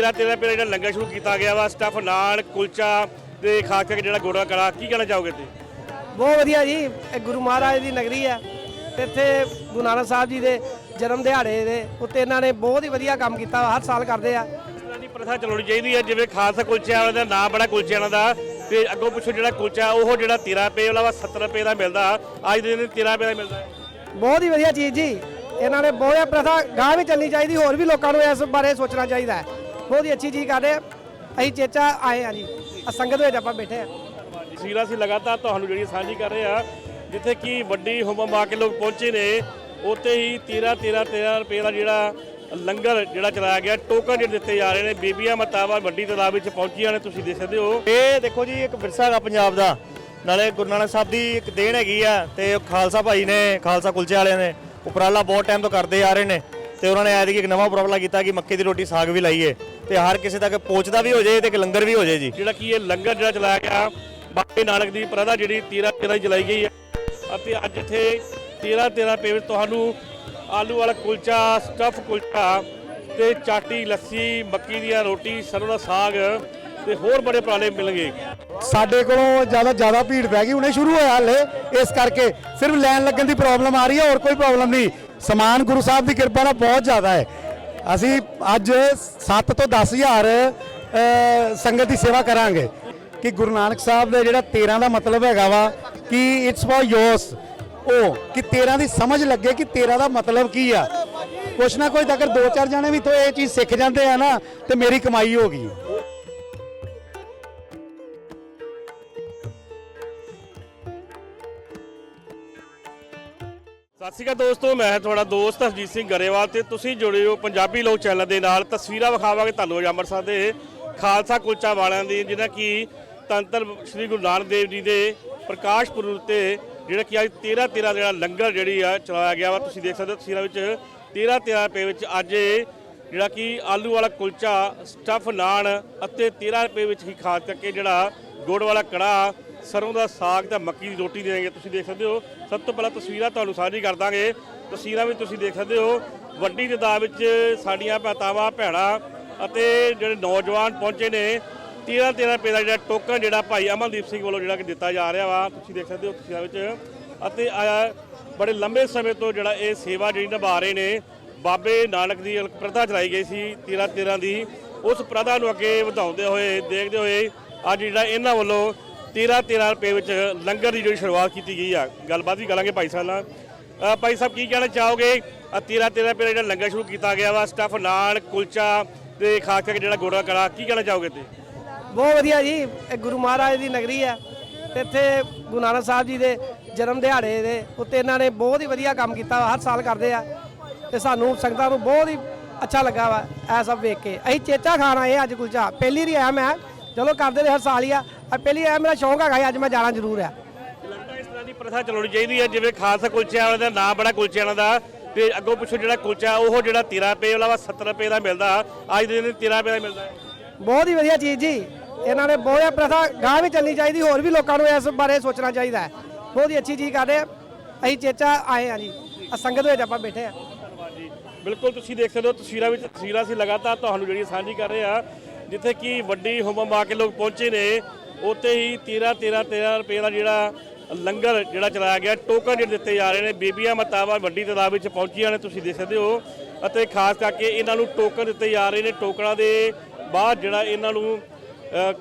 ਤੀਰਾ ਤੀਰਾ ਦਾ ਜਿਹੜਾ ਲੰਗਰ ਸ਼ੁਰੂ ਕੀਤਾ ਗਿਆ ਵਾ ਸਟਫ ਨਾਨ ਕੁਲਚਾ ਤੇ ਖਾਸ ਕਰਕੇ ਜਿਹੜਾ ਗੋੜਾ ਕੜਾ ਕੀ ਕਹਿਣਾ ਚਾਹੋਗੇ ਤੇ ਬਹੁਤ ਵਧੀਆ ਜੀ ਇਹ ਗੁਰੂ ਮਹਾਰਾਜ ਦੀ ਨਗਰੀ ਹੈ ਤੇ ਇੱਥੇ ਗੁਰੂ ਨਾਨਕ ਸਾਹਿਬ ਜੀ ਦੇ ਜਨਮ ਦਿਹਾੜੇ ਦੇ ਉੱਤੇ ਇਹਨਾਂ ਨੇ ਬਹੁਤ ਹੀ ਵਧੀਆ ਕੰਮ ਕੀਤਾ ਹਰ ਸਾਲ ਕਰਦੇ ਆ। ਦੀ ਪ੍ਰਥਾ ਚਲਾਉਣੀ ਚਾਹੀਦੀ ਹੈ ਜਿਵੇਂ ਖਾਲਸਾ ਕੁਲਚੇ ਵਾਲੇ ਦਾ ਨਾਮ ਬੜਾ ਕੁਲਚੇ ਵਾਲਾ ਦਾ। ਤੇ ਅੱਗੋਂ ਪਿੱਛੋਂ ਜਿਹੜਾ ਕੁਲਚਾ ਉਹ ਜਿਹੜਾ 13 ਰੁਪਏ ਵਾਲਾ ਵਾ 70 ਰੁਪਏ ਦਾ ਮਿਲਦਾ। ਅੱਜ ਦੇ ਦਿਨ 13 ਰੁਪਏ ਦਾ ਮਿਲਦਾ ਬਹੁਤ ਹੀ ਵਧੀਆ ਚੀਜ਼ ਜੀ। ਇਹਨਾਂ ਨੇ ਬਹੁਤ ਪ੍ਰਥਾ ਗਾਂ ਵੀ ਚੱਲਣੀ ਚਾਹੀਦੀ ਹੋਰ ਵੀ ਲੋਕਾਂ ਨੂੰ ਇਸ ਬਾਰੇ ਸੋਚਣਾ ਚਾਹੀਦਾ ਹੈ। ਬਹੁਤ ਹੀ ਅੱਛੀ ਚੀਜ਼ ਕਰ ਰਹੇ ਆ। ਅਸੀਂ ਚੇਚਾ ਆਏ ਆ ਜੀ। ਆ ਸੰਗਤ ਵਿੱਚ ਆਪਾਂ ਬੈਠੇ ਆ। ਤਸਵੀਰਾਂ ਅਸੀਂ ਲਗਾਤਾਰ ਤੁਹਾਨੂੰ ਜਿਹੜੀ ਸਾਂਝੀ ਕਰ ਰਹੇ ਆ, ਜਿੱਥੇ ਕਿ ਵੱਡੀ ਹੁਮਮ ਆ ਕੇ ਲੋਕ ਪਹੁੰਚੇ ਨੇ, ਉੱਥੇ ਹੀ 13 13 13 ਰੁਪਏ ਦਾ ਜਿਹੜਾ ਲੰਗਰ ਜਿਹੜਾ ਚਲਾਇਆ ਗਿਆ, ਟੋਕਨ ਜਿਹੜੇ ਦਿੱਤੇ ਜਾ ਰਹੇ ਨੇ, ਬੀਬੀਆਂ, ਮਤਾਵਾ, ਵੱਡੀ ਤਾਦਾਦ ਵਿੱਚ ਪਹੁੰਚੀਆਂ ਨੇ, ਤੁਸੀਂ ਦੇਖ ਸਕਦੇ ਹੋ। ਇਹ ਦੇਖੋ ਜੀ, ਇੱਕ ਵਿਰਸਾ ਹੈਗਾ ਪੰਜਾਬ ਦਾ। ਨਾਲੇ ਗੁਰੂ ਨਾਨਕ ਸਾਹਿਬ ਦੀ ਇੱਕ ਦੇਣ ਹੈਗੀ ਆ, ਤੇ ਖਾਲਸਾ ਭਾਈ ਨੇ, ਖਾਲਸਾ ਕੁਲਚੇ ਵਾਲਿਆਂ ਨੇ ਉਪਰਾਲਾ ਬਹੁਤ ਟਾਈਮ ਤੋਂ ਕਰਦੇ ਆ ਰਹੇ ਨੇ, ਤੇ ਉਹਨਾਂ ਨੇ ਐਤਕੀ ਇੱਕ ਨਵਾਂ ਉਪਰਾਲਾ ਕੀਤਾ ਕਿ ਮੱਕੀ ਦੀ ਰੋਟੀ ਸਾਗ ਵੀ ਲਾਈਏ। ਤੇ ਹਰ ਕਿਸੇ ਤੱਕ ਪਹੁੰਚਦਾ ਵੀ ਹੋ ਜਾਏ ਤੇ ਇੱਕ ਲੰਗਰ ਵੀ ਹੋ ਜਾਏ ਜੀ। ਜਿਹੜਾ ਕਿ ਇਹ ਲੰਗਰ ਜਿਹੜਾ ਚਲਾਇਆ ਗਿਆ ਬਾਬੇ ਨਾਨਕ ਦੀ ਪ੍ਰਥਾ ਜਿਹੜੀ 13 13 ਦੀ ਚਲਾਈ ਗਈ ਹੈ। ਅਤੇ ਅੱਜ ਇੱਥੇ 13 13 ਰੁਪਏ ਵਿੱਚ ਤੁਹਾਨੂੰ ਆਲੂ ਵਾਲਾ ਕੁਲਚਾ ਸਟਫ ਕੁਲਚਾ ਤੇ ਚਾਟੀ ਲੱਸੀ ਮੱਕੀ ਦੀਆਂ ਰੋਟੀ ਸਰੋਂ ਦਾ ਸਾਗ ਤੇ ਹੋਰ ਬੜੇ ਉਪਰਾਲੇ ਮਿਲਣਗੇ। ਸਾਡੇ ਕੋਲੋਂ ਜ਼ਿਆਦਾ ਜ਼ਿਆਦਾ ਭੀੜ ਪੈ ਗਈ ਹੁਣੇ ਸ਼ੁਰੂ ਹੋਇਆ ਹਲੇ। ਇਸ ਕਰਕੇ ਸਿਰਫ ਲਾਈਨ ਲੱਗਣ ਦੀ ਪ੍ਰੋਬਲਮ ਆ ਰਹੀ ਹੈ ਹੋਰ ਕੋਈ ਪ੍ਰੋਬਲਮ ਨਹੀਂ। ਸਮਾਨ ਗੁਰੂ ਸਾਹਿਬ ਦੀ ਕਿਰਪਾ ਨਾਲ ਬਹੁਤ ਜ਼ਿਆਦਾ ਹੈ। ਅਸੀਂ ਅੱਜ 7 ਤੋਂ 10000 ਅ, ਸੰਗਤ ਦੀ ਸੇਵਾ ਕਰਾਂਗੇ। ਕਿ ਗੁਰੂ ਨਾਨਕ ਸਾਹਿਬ ਦਾ ਜਿਹੜਾ 13 ਦਾ ਮਤਲਬ ਹੈਗਾ ਵਾ ਕਿ ਇਟਸ ਫॉर ਯੋਰਸ ਉਹ ਕਿ 13 ਦੀ ਸਮਝ ਲੱਗੇ ਕਿ 13 ਦਾ ਮਤਲਬ ਕੀ ਆ। ਕੁਛ ਨਾ ਕੁਛ ਅਗਰ ਦੋ ਚਾਰ ਜਣੇ ਵੀ ਤੋਂ ਇਹ ਚੀਜ਼ ਸਿੱਖ ਜਾਂਦੇ ਆ ਨਾ ਤੇ ਮੇਰੀ ਕਮਾਈ ਹੋ ਗਈ। ਸਤਿ ਸ਼੍ਰੀ ਅਕਾਲ ਦੋਸਤੋ, ਮੈਂ ਤੁਹਾਡਾ ਦੋਸਤ ਹਰਜੀਤ ਸਿੰਘ ਗਰੇਵਾਲ ਤੇ ਤੁਸੀਂ ਜੁੜੇ ਹੋ ਪੰਜਾਬੀ ਲੋਕ ਚੈਨਲ ਦੇ ਨਾਲ। ਤਸਵੀਰਾਂ ਵਿਖਾਵਾਂਗੇ ਤੁਹਾਨੂੰ ਅੱਜ ਅੰਮ੍ਰਿਤਸਰ ਦੇ ਖਾਲਸਾ ਕੁਲਚਾ ਵਾਲਿਆਂ ਦੀ ਜਿਹੜਾ ਕਿ ਤੰਤਰ ਸ੍ਰੀ ਗੁਰੂ ਨਾਨਕ ਦੇਵ ਜੀ ਦੇ ਪ੍ਰਕਾਸ਼ ਪੁਰਬ ਤੇ ਜਿਹੜਾ ਕਿ ਅੱਜ 13 13 ਜਿਹੜਾ ਲੰਗਰ ਜਿਹੜੀ ਆ ਚਲਾਇਆ ਗਿਆ ਵਾ। ਤੁਸੀਂ ਦੇਖ ਸਕਦੇ ਹੋ ਤਸਵੀਰਾਂ ਵਿੱਚ 13 13 ਰੁਪਏ ਵਿੱਚ ਅੱਜ ਜਿਹੜਾ ਕਿ ਆਲੂ ਵਾਲਾ ਕੁਲਚਾ, ਸਟਫ ਨਾਨ ਅਤੇ 13 ਰੁਪਏ ਵਿੱਚ ਹੀ ਖਾਸ ਕਰਕੇ ਜਿਹੜਾ ਗੁੜ ਵਾਲਾ ਕੜਾ ਸਰੋਂ ਦਾ ਸਾਗ ਤੇ ਮੱਕੀ ਦੀ ਰੋਟੀ ਦੇਣਗੇ ਤੁਸੀਂ ਦੇਖ ਸਕਦੇ ਹੋ। ਸਭ ਤੋਂ ਪਹਿਲਾਂ ਤਸਵੀਰਾਂ ਤੁਹਾਨੂੰ ਸਾਂਝੀ ਕਰ ਦਾਂਗੇ। ਤਸਵੀਰਾਂ ਵੀ ਤੁਸੀਂ ਦੇਖ ਸਕਦੇ ਹੋ। ਵੱਡੀ ਤਾਦਾਦ ਵਿੱਚ ਸਾਡੀਆਂ ਭੈਤਾਵਾਂ ਭੈਣਾਂ ਅਤੇ ਜਿਹੜੇ ਨੌਜਵਾਨ ਪਹੁੰਚੇ ਨੇ 13 13 ਰੁਪਏ ਦਾ ਜਿਹੜਾ ਟੋਕਨ ਜਿਹੜਾ ਭਾਈ ਅਮਨਦੀਪ ਸਿੰਘ ਵੱਲੋਂ ਜਿਹੜਾ ਕਿ ਦਿੱਤਾ ਜਾ ਰਿਹਾ ਵਾ, ਤੁਸੀਂ ਦੇਖ ਸਕਦੇ ਹੋ ਤਸਵੀਰਾਂ ਵਿੱਚ। ਅਤੇ ਆ ਬੜੇ ਲੰਬੇ ਸਮੇਂ ਤੋਂ ਜਿਹੜਾ ਇਹ ਸੇਵਾ ਜਿਹੜੀ ਨਿਭਾ ਰਹੇ ਨੇ, ਬਾਬੇ ਨਾਨਕ ਦੀ ਪ੍ਰਥਾ ਚਲਾਈ ਗਈ ਸੀ 13 13 ਦੀ। ਉਸ ਪ੍ਰਥਾ ਨੂੰ ਅੱਗੇ ਵਧਾਉਂਦੇ ਹੋਏ, ਦੇਖਦੇ ਹੋਏ ਅੱਜ ਜਿਹੜਾ ਇਹਨਾਂ ਵੱਲੋਂ 13 13 ਰੁਪਏ ਵਿੱਚ ਲੰਗਰ ਦੀ ਜਿਹੜੀ ਸ਼ੁਰੂਆਤ ਕੀਤੀ ਗਈ ਆ। ਗੱਲਬਾਤ ਵੀ ਕਰਾਂਗੇ ਭਾਈ ਸਾਹਿਬ ਨਾਲ। ਭਾਈ ਸਾਹਿਬ ਕੀ ਕਹਿਣਾ ਚਾਹੋਗੇ? ਆ 13 13 ਰੁਪਏ ਜਿਹੜਾ ਲੰਗਰ ਸ਼ੁਰੂ ਕੀਤਾ ਗਿਆ ਵਾ ਸਟਫ ਨਾਲ ਕੁਲਚਾ ਤੇ ਖਾਸ ਕਰਕੇ ਜਿਹੜਾ ਗੋੜਾ ਕੜਾ ਕੀ ਕਹਿਣਾ ਚਾਹੋਗੇ ਤੇ ਬਹੁਤ ਵਧੀਆ ਜੀ। ਇਹ ਗੁਰੂ ਮਹਾਰਾਜ ਦੀ ਨਗਰੀ ਹੈ ਤੇ ਇੱਥੇ ਗੁਰੂ ਨਾਨਕ ਸਾਹਿਬ ਜੀ ਦੇ ਜਨਮ ਦਿਹਾੜੇ ਦੇ ਉੱਤੇ ਇਹਨਾਂ ਨੇ ਬਹੁਤ ਹੀ ਵਧੀਆ ਕੰਮ ਕੀਤਾ ਵਾ, ਹਰ ਸਾਲ ਕਰਦੇ ਆ। ਤੇ ਸਾਨੂੰ ਸੰਗਤਾਂ ਨੂੰ ਬਹੁਤ ਹੀ ਅੱਛਾ ਲੱਗਾ ਵਾ ਇਹ ਸਭ ਵੇਖ ਕੇ। ਅਸੀਂ ਚੇਚਾ ਖਾਣਾ ਇਹ ਅੱਜ ਕੁਲਚਾ। ਪਹਿਲੀ ਰੀ ਆਇਆ ਮੈਂ। ਚਲੋ ਕਰਦੇ ਨੇ ਹਰ ਸਾਲ ਹੀ ਆ। ਅੱਜ ਪਹਿਲੀ ਆਇਆ ਮੇਰਾ ਸ਼ੌਂਕ ਹੈਗਾ ਅੱਜ ਮੈਂ ਜਾਣਾ ਜ਼ਰੂਰ ਆ। ਲੱਗਦਾ ਇਸ ਤਰ੍ਹਾਂ ਦੀ ਪ੍ਰਥਾ ਚਲਾਉਣੀ ਚਾਹੀਦੀ ਹੈ ਜਿਵੇਂ ਖਾਲਸਾ ਕੁਲਚੇ ਵਾਲੇ ਦਾ ਨਾਮ ਬੜਾ ਕੁਲਚੇ ਵਾਲਾ ਦਾ ਤੇ ਅੱਗੋਂ ਪਿੱਛੋਂ ਜਿਹੜਾ ਕੁਲਚਾ ਉਹ ਜਿਹੜਾ 13 ਰੁਪਏ ਵਾਲਾ ਵਾ 70 ਰੁਪਏ ਦਾ ਮਿਲਦਾ ਅੱਜ ਦੇ ਦਿਨ 13 ਰੁਪਏ ਦਾ ਮਿਲਦਾ ਹੈ। ਬਹੁਤ ਹੀ ਵਧੀਆ ਚੀਜ਼ ਜੀ ਇਹਨਾਂ ਨੇ ਬਹੁਤ ਇਹ ਪ੍ਰਥਾ ਗਾਂ ਵੀ ਚੱਲਣੀ ਚਾਹੀਦੀ ਹੋਰ ਵੀ ਲੋਕਾਂ ਨੂੰ ਇਸ ਬਾਰੇ ਸੋਚਣਾ ਚਾਹੀਦਾ ਹੈ। ਬਹੁਤ ਹੀ ਅੱਛੀ ਚੀਜ਼ ਕਰ ਰਹੇ ਆ। ਅਸੀਂ ਚੇਚਾ ਆਏ ਆ ਜੀ ਆ ਸੰਗਤ ਵਿੱਚ ਆਪਾਂ ਬੈਠੇ ਆ ਧੰਨਵਾਦ ਜੀ। ਬਿਲਕੁਲ ਤੁਸੀਂ ਦੇਖ ਸਕਦੇ ਹੋ ਤਸਵੀਰਾਂ ਵਿੱਚ ਤਸਵੀਰਾਂ ਅਸੀਂ ਲਗਾਤਾਰ ਤੁਹਾਨੂੰ ਜਿਹੜੀ ਸਾਂਝੀ ਕਰ ਰਹੇ ਆ ਜਿੱਥੇ ਕਿ ਵੱਡੀ ਹੁਮਮ ਆ ਕੇ ਲੋਕ ਪਹੁੰਚੇ ਨੇ ਉੱਥੇ ਹੀ 13 13 13 ਰੁਪਏ ਦਾ ਜਿਹੜਾ ਲੰਗਰ ਜਿਹੜਾ ਚਲਾਇਆ ਗਿਆ, ਟੋਕਨ ਜਿਹੜੇ ਦਿੱਤੇ ਜਾ ਰਹੇ ਨੇ, ਬੀਬੀਆਂ ਮਤਾਵਾ ਵੱਡੀ ਤਾਦਾਦ ਵਿੱਚ ਪਹੁੰਚੀਆਂ ਨੇ, ਤੁਸੀਂ ਦੇਖ ਸਕਦੇ ਹੋ। ਅਤੇ ਖਾਸ ਕਰਕੇ ਇਹਨਾਂ ਨੂੰ ਟੋਕਨ ਦਿੱਤੇ ਜਾ ਰਹੇ ਨੇ, ਟੋਕਨਾਂ ਦੇ ਬਾਅਦ ਜਿਹੜਾ ਇਹਨਾਂ ਨੂੰ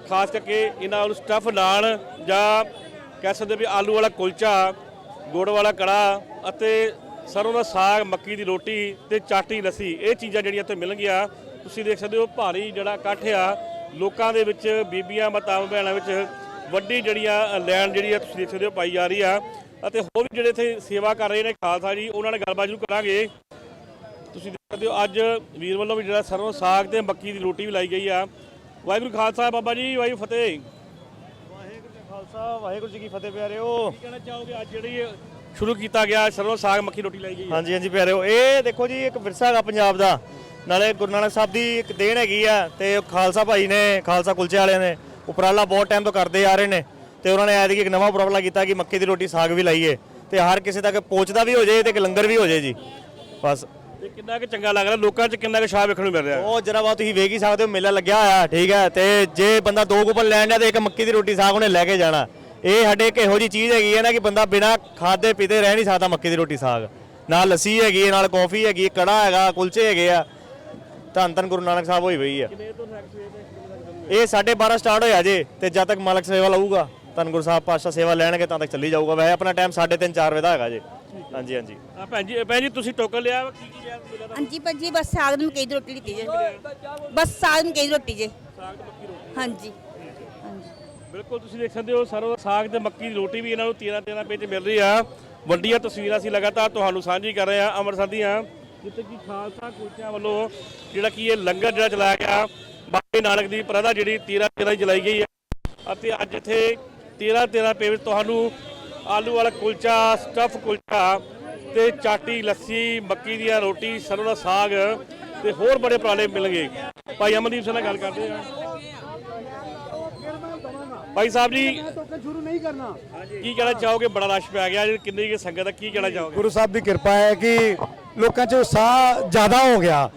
ਖਾਸ ਕਰਕੇ ਇਹਨਾਂ ਨੂੰ ਸਟਫ ਨਾਲ ਜਾਂ ਕਹਿ ਸਕਦੇ ਵੀ ਆਲੂ ਵਾਲਾ ਕੁਲਚਾ, ਗੁੜ ਵਾਲਾ ਕੜਾ ਅਤੇ ਸਰੋਂ ਦਾ ਸਾਗ, ਮੱਕੀ ਦੀ ਰੋਟੀ ਤੇ ਚਾਟੀ ਲੱਸੀ, ਇਹ ਚੀਜ਼ਾਂ ਜਿਹੜੀਆਂ ਇੱਥੇ ਮਿਲਣਗੀਆਂ। ਤੁਸੀਂ ਦੇਖ ਸਕਦੇ ਹੋ, ਭਾਰੀ ਜਿਹੜਾ ਇਕੱਠ ਆ। ਲੋਕਾਂ ਦੇ ਵਿੱਚ ਬੀਬੀਆਂ ਮਾਤਾਵਾਂ ਭੈਣਾਂ ਵਿੱਚ ਵੱਡੀ ਜਿਹੜੀਆਂ ਲੈਣ ਜਿਹੜੀ ਆ ਤੁਸੀਂ ਦੇਖ ਸਕਦੇ ਹੋ ਪਾਈ ਜਾ ਰਹੀ ਆ। ਅਤੇ ਹੋਰ ਵੀ ਜਿਹੜੇ ਇੱਥੇ ਸੇਵਾ ਕਰ ਰਹੇ ਨੇ ਖਾਲਸਾ ਜੀ ਉਹਨਾਂ ਨਾਲ ਗੱਲਬਾਤ ਜ਼ਰੂਰ ਕਰਾਂਗੇ। ਤੁਸੀਂ ਦੇਖ ਸਕਦੇ ਹੋ ਅੱਜ ਵੀਰ ਵੱਲੋਂ ਵੀ ਜਿਹੜਾ ਸਰੋਂ ਸਾਗ ਤੇ ਮੱਕੀ ਦੀ ਰੋਟੀ ਵੀ ਲਾਈ ਗਈ ਆ। ਵਾਹਿਗੁਰੂ ਖਾਲਸਾ ਬਾਬਾ ਜੀ ਵਾਹਿਗੁਰੂ ਫਤਿਹ। ਵਾਹਿਗੁਰੂ ਜੀ ਖਾਲਸਾ ਵਾਹਿਗੁਰੂ ਜੀ ਕੀ ਫਤਿਹ ਪਿਆਰਿਓ। ਕੀ ਕਹਿਣਾ ਚਾਹੋਗੇ? ਅੱਜ ਜਿਹੜੀ ਸ਼ੁਰੂ ਕੀਤਾ ਗਿਆ ਸਰੋਂ ਸਾਗ ਮੱਕੀ ਰੋਟੀ ਲਾਈ ਗਈ ਆ। ਹਾਂਜੀ ਹਾਂਜੀ ਪਿਆਰਿਓ। ਇਹ ਦੇਖੋ ਜੀ ਇੱਕ ਵਿਰਸਾ ਹੈਗਾ ਪੰਜਾਬ ਦਾ। ਨਾਲੇ ਗੁਰੂ ਨਾਨਕ ਸਾਹਿਬ ਦੀ ਇੱਕ ਦੇਣ ਹੈਗੀ ਆ ਤੇ ਖਾਲਸਾ ਭਾਈ ਨੇ ਖਾਲਸਾ ਕੁਲਚੇ ਵਾਲਿਆਂ ਨੇ ਉਪਰਾਲਾ ਬਹੁਤ ਟਾਈਮ ਤੋਂ ਕਰਦੇ ਆ ਰਹੇ ਨੇ ਤੇ ਉਹਨਾਂ ਨੇ ਐਤਕੀ ਇੱਕ ਨਵਾਂ ਉਪਰਾਲਾ ਕੀਤਾ ਕਿ ਮੱਕੀ ਦੀ ਰੋਟੀ ਸਾਗ ਵੀ ਲਾਈਏ ਤੇ ਹਰ ਕਿਸੇ ਤੱਕ ਪਹੁੰਚਦਾ ਵੀ ਹੋ ਜਾਏ ਤੇ ਇੱਕ ਲੰਗਰ ਵੀ ਹੋ ਜਾਏ ਜੀ। ਬਸ। ਤੇ ਕਿੰਨਾ ਕੁ ਚੰਗਾ ਲੱਗ ਰਿਹਾ? ਲੋਕਾਂ 'ਚ ਕਿੰਨਾ ਕੁ ਸ਼ਾਹ ਵੇਖਣ ਨੂੰ ਮਿਲ ਰਿਹਾ? ਉਹ ਜਰਾ ਬਹੁਤ ਤੁਸੀਂ ਵੇਖ ਹੀ ਸਕਦੇ ਹੋ ਮੇਲਾ ਲੱਗਿਆ ਹੋਇਆ ਠੀਕ ਹੈ। ਤੇ ਜੇ ਬੰਦਾ ਦੋ ਕੁਪਨ ਲੈਣ ਡਿਆ ਤੇ ਇੱਕ ਮੱਕੀ ਦੀ ਰੋਟੀ ਸਾਗ ਉਹਨੇ ਲੈ ਕੇ ਜਾਣਾ। ਇਹ ਸਾਡੇ ਇੱਕ ਇਹੋ ਜੀ ਚੀਜ਼ ਹੈਗੀ ਹੈ ਨਾ ਕਿ ਬੰਦਾ ਬਿਨਾ ਖਾਦੇ ਪੀਤੇ ਰਹਿ ਨਹੀਂ ਸਕਦਾ ਮੱਕੀ ਦੀ ਰੋਟੀ ਸਾਗ। ਨਾਲ ਲੱਸੀ ਹੈਗੀ ਹੈ ਨਾਲ ਕੌਫੀ ਹੈਗੀ ਹੈ ਕੜਾ ਹੈਗਾ ਕੁਲਚੇ ਹੈਗੇ ਆ। ਧੰਨ ਧੰਨ ਗੁਰੂ ਨਾਨਕ ਸਾਹਿਬ ਹੋਈ ਪਈ ਆ। ਇਹ 12:30 ਸਟਾਰਟ ਹੋਇਆ ਜੇ ਤੇ ਜਦ ਤੱਕ ਮਾਲਕ ਸੇਵਾ ਲਊਗਾ ਧੰਨ ਗੁਰੂ ਸਾਹਿਬ ਪਾਤਸ਼ਾਹ ਸੇਵਾ ਲੈਣਗੇ ਤਾਂ ਤੱਕ ਚੱਲੀ ਜਾਊਗਾ। ਵੈਸੇ ਆਪਣਾ ਟਾਈਮ 3:30 4 ਵਜੇ ਦਾ ਹੈਗਾ ਜੇ। ਹਾਂਜੀ ਹਾਂਜੀ। ਆ ਭੈਣ ਜੀ ਭੈਣ ਜੀ ਤੁਸੀਂ ਟੋਕਨ ਲਿਆ ਵਾ, ਕੀ ਕੀ ਲਿਆ ਮੇਲਾ ਦਾ ਹਾਂਜੀ ਭਾਜੀ ਬਸ ਸਾਗ ਨੂੰ ਕਈ ਦੀ ਰੋਟੀ ਲਿੱਤੀ ਜੇ ਬਸ ਸਾਗ ਨੂੰ ਕਈ ਦੀ ਰੋਟੀ ਜੇ। ਸਾਗ ਤੇ ਮੱਕੀ ਰੋਟੀ। ਹਾਂਜੀ। ਹਾਂਜੀ। ਬਿਲਕੁਲ ਤੁਸੀਂ ਦੇਖ ਸਕਦੇ ਹੋ ਸਰੋਂ ਦਾ ਸਾਗ ਤੇ ਮੱਕੀ ਦੀ ਰੋਟੀ ਵੀ ਇਹਨਾਂ ਨੂੰ 13 13 ਰੁਪਏ 'ਚ ਮਿਲ ਰਹੀ ਆ। ਵੱਡੀਆਂ ਤਸਵੀਰਾਂ ਅਸੀਂ ਲਗਾਤਾਰ ਤੁਹਾਨੂੰ ਸਾਂਝੀ ਕਰ ਰਹੇ ਆ ਅੰਮ੍ਰਿਤਸਰ ਦੀਆਂ ਜਿੱਥੇ ਕਿ ਖਾਲਸਾ ਕੁਲਚਿਆਂ ਵੱਲੋਂ ਜਿਹੜਾ ਕਿ ਇਹ ਲੰਗਰ ਜਿਹੜਾ ਚਲਾਇਆ ਗਿਆ ਬਾਬੇ ਨਾਨਕ ਦੀ ਪ੍ਰਦਾ ਜਿਹੜੀ 13 13 ਚਲਾਈ ਗਈ ਹੈ ਅਤੇ ਅੱਜ ਇੱਥੇ 13 13 ਰੁਪਏ ਵਿੱਚ ਤੁਹਾਨੂੰ ਆਲੂ ਵਾਲਾ ਕੁਲਚਾ ਸਟਫ ਕੁਲਚਾ ਤੇ ਚਾਟੀ ਲੱਸੀ ਮੱਕੀ ਦੀਆਂ ਰੋਟੀ ਸਰੋਂ ਦਾ ਸਾਗ ਤੇ ਹੋਰ ਬੜੇ ਉਪਰਾਲੇ ਮਿਲਣਗੇ। ਭਾਈ ਅਮਨਦੀਪ ਸਿੰਘ ਨਾਲ ਗੱਲ ਕਰਦੇ ਆ ਭਾਈ ਸਾਹਿਬ ਜੀ ਸ਼ੁਰੂ ਨਹੀਂ ਕਰਨਾ। ਕੀ ਕਹਿਣਾ ਚਾਹੋਗੇ? ਬੜਾ ਰਸ਼ ਪੈ ਗਿਆ ਕਿੰਨੀ ਕੁ ਸੰਗਤ ਹੈ ਕੀ ਕਹਿਣਾ ਚਾਹੋਗੇ? ਗੁਰੂ ਸਾਹਿਬ ਦੀ ਕਿਰਪਾ ਹੈ ਕਿ ਲੋਕਾਂ 'ਚ ਉਤਸ਼ਾਹ ਜ਼ਿਆਦਾ ਹੋ ਗਿਆ।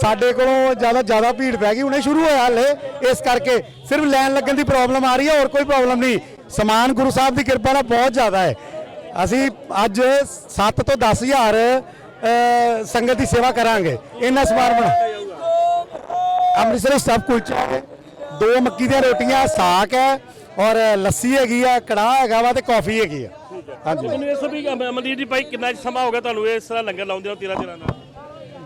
ਸਾਡੇ ਕੋਲੋਂ ਜ਼ਿਆਦਾ ਜ਼ਿਆਦਾ ਭੀੜ ਪੈ ਗਈ ਹੁਣੇ ਸ਼ੁਰੂ ਹੋਇਆ ਹਲੇ। ਇਸ ਕਰਕੇ ਸਿਰਫ ਲਾਈਨ ਲੱਗਣ ਦੀ ਪ੍ਰੋਬਲਮ ਆ ਰਹੀ ਹੈ ਹੋਰ ਕੋਈ ਪ੍ਰੋਬਲਮ ਨਹੀਂ। ਸਮਾਨ ਗੁਰੂ ਸਾਹਿਬ ਦੀ ਕਿਰਪਾ ਨਾਲ ਬਹੁਤ ਜ਼ਿਆਦਾ ਹੈ। ਅਸੀਂ ਅੱਜ 7 ਤੋਂ 10000 ਅ, ਸੰਗਤ ਦੀ ਸੇਵਾ ਕਰਾਂਗੇ। ਇੰਨਾ ਸਮਾਨ ਬਣਾ। ਅੰਮ੍ਰਿਤਸਰ ਸਭ ਕੁਲਚਾ ਹੈ। ਦੋ ਮੱਕੀ ਦੀਆਂ ਰੋਟੀਆਂ ਸਾਕ ਹੈ ਔਰ ਲੱਸੀ ਹੈਗੀ ਆ ਕੜਾਹ ਹੈਗਾ ਵਾ ਤੇ ਕਾਫੀ ਹੈਗੀ ਆ। ਹਾਂਜੀ। ਮੈਨੂੰ ਇਹ ਸਭ ਵੀ ਅਮ- ਅਮਨਦੀਪ ਜੀ ਭਾਈ ਕਿੰਨਾ ਸਮਾਂ ਹੋ ਗਿਆ ਤੁਹਾਨੂੰ ਇਸ ਤਰ੍ਹਾਂ ਲੰਗਰ ਲਾਉਂਦੇ ਹੋ 13 13 ਨਾਲ